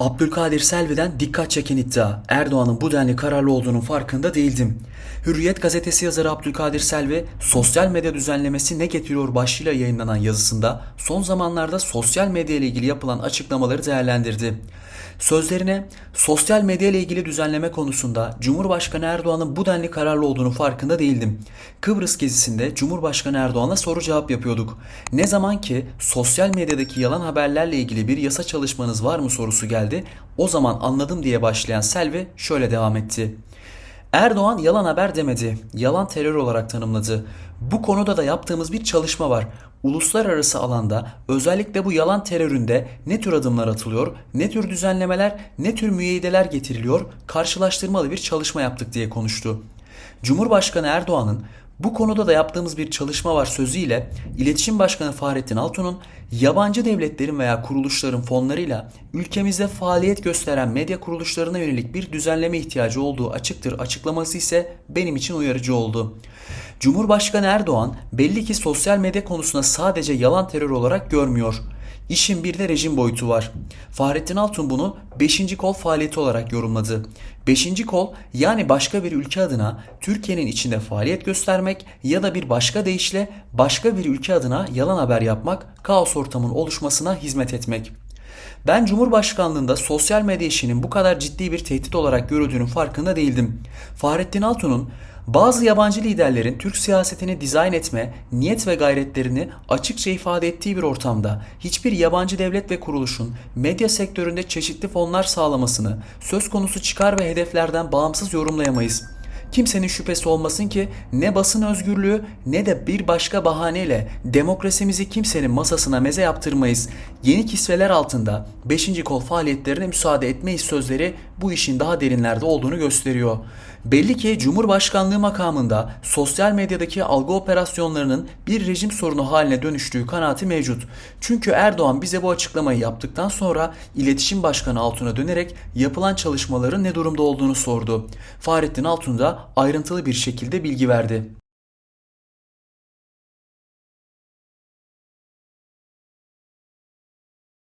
Abdülkadir Selvi'den dikkat çeken iddia. Erdoğan'ın bu denli kararlı olduğunun farkında değildim. Hürriyet gazetesi yazarı Abdülkadir Selvi, sosyal medya düzenlemesi ne getiriyor başlığıyla yayınlanan yazısında son zamanlarda sosyal medya ile ilgili yapılan açıklamaları değerlendirdi. Sözlerine sosyal medya ile ilgili düzenleme konusunda Cumhurbaşkanı Erdoğan'ın bu denli kararlı olduğunu farkında değildim. Kıbrıs gezisinde Cumhurbaşkanı Erdoğan'a soru cevap yapıyorduk. Ne zaman ki sosyal medyadaki yalan haberlerle ilgili bir yasa çalışmanız var mı sorusu geldi. O zaman anladım diye başlayan Selvi şöyle devam etti. Erdoğan yalan haber demedi, yalan terör olarak tanımladı. Bu konuda da yaptığımız bir çalışma var. Uluslararası alanda özellikle bu yalan teröründe ne tür adımlar atılıyor, ne tür düzenlemeler, ne tür müeyyideler getiriliyor karşılaştırmalı bir çalışma yaptık diye konuştu. Cumhurbaşkanı Erdoğan'ın bu konuda da yaptığımız bir çalışma var sözüyle İletişim Başkanı Fahrettin Altun'un yabancı devletlerin veya kuruluşların fonlarıyla ülkemizde faaliyet gösteren medya kuruluşlarına yönelik bir düzenleme ihtiyacı olduğu açıktır açıklaması ise benim için uyarıcı oldu. Cumhurbaşkanı Erdoğan belli ki sosyal medya konusuna sadece yalan terör olarak görmüyor. İşin bir de rejim boyutu var. Fahrettin Altun bunu 5. kol faaliyeti olarak yorumladı. 5. kol yani başka bir ülke adına Türkiye'nin içinde faaliyet göstermek ya da bir başka deyişle başka bir ülke adına yalan haber yapmak, kaos ortamının oluşmasına hizmet etmek. Ben Cumhurbaşkanlığında sosyal medya işinin bu kadar ciddi bir tehdit olarak görüldüğünün farkında değildim. Fahrettin Altun'un bazı yabancı liderlerin Türk siyasetini dizayn etme, niyet ve gayretlerini açıkça ifade ettiği bir ortamda hiçbir yabancı devlet ve kuruluşun medya sektöründe çeşitli fonlar sağlamasını söz konusu çıkar ve hedeflerden bağımsız yorumlayamayız. Kimsenin şüphesi olmasın ki ne basın özgürlüğü ne de bir başka bahaneyle demokrasimizi kimsenin masasına meze yaptırmayız. Yeni kisveler altında 5. kol faaliyetlerine müsaade etmeyiz sözleri bu işin daha derinlerde olduğunu gösteriyor. Belli ki Cumhurbaşkanlığı makamında sosyal medyadaki algı operasyonlarının bir rejim sorunu haline dönüştüğü kanaati mevcut. Çünkü Erdoğan bize bu açıklamayı yaptıktan sonra İletişim Başkanı Altun'a dönerek yapılan çalışmaların ne durumda olduğunu sordu. Fahrettin Altun da ayrıntılı bir şekilde bilgi verdi.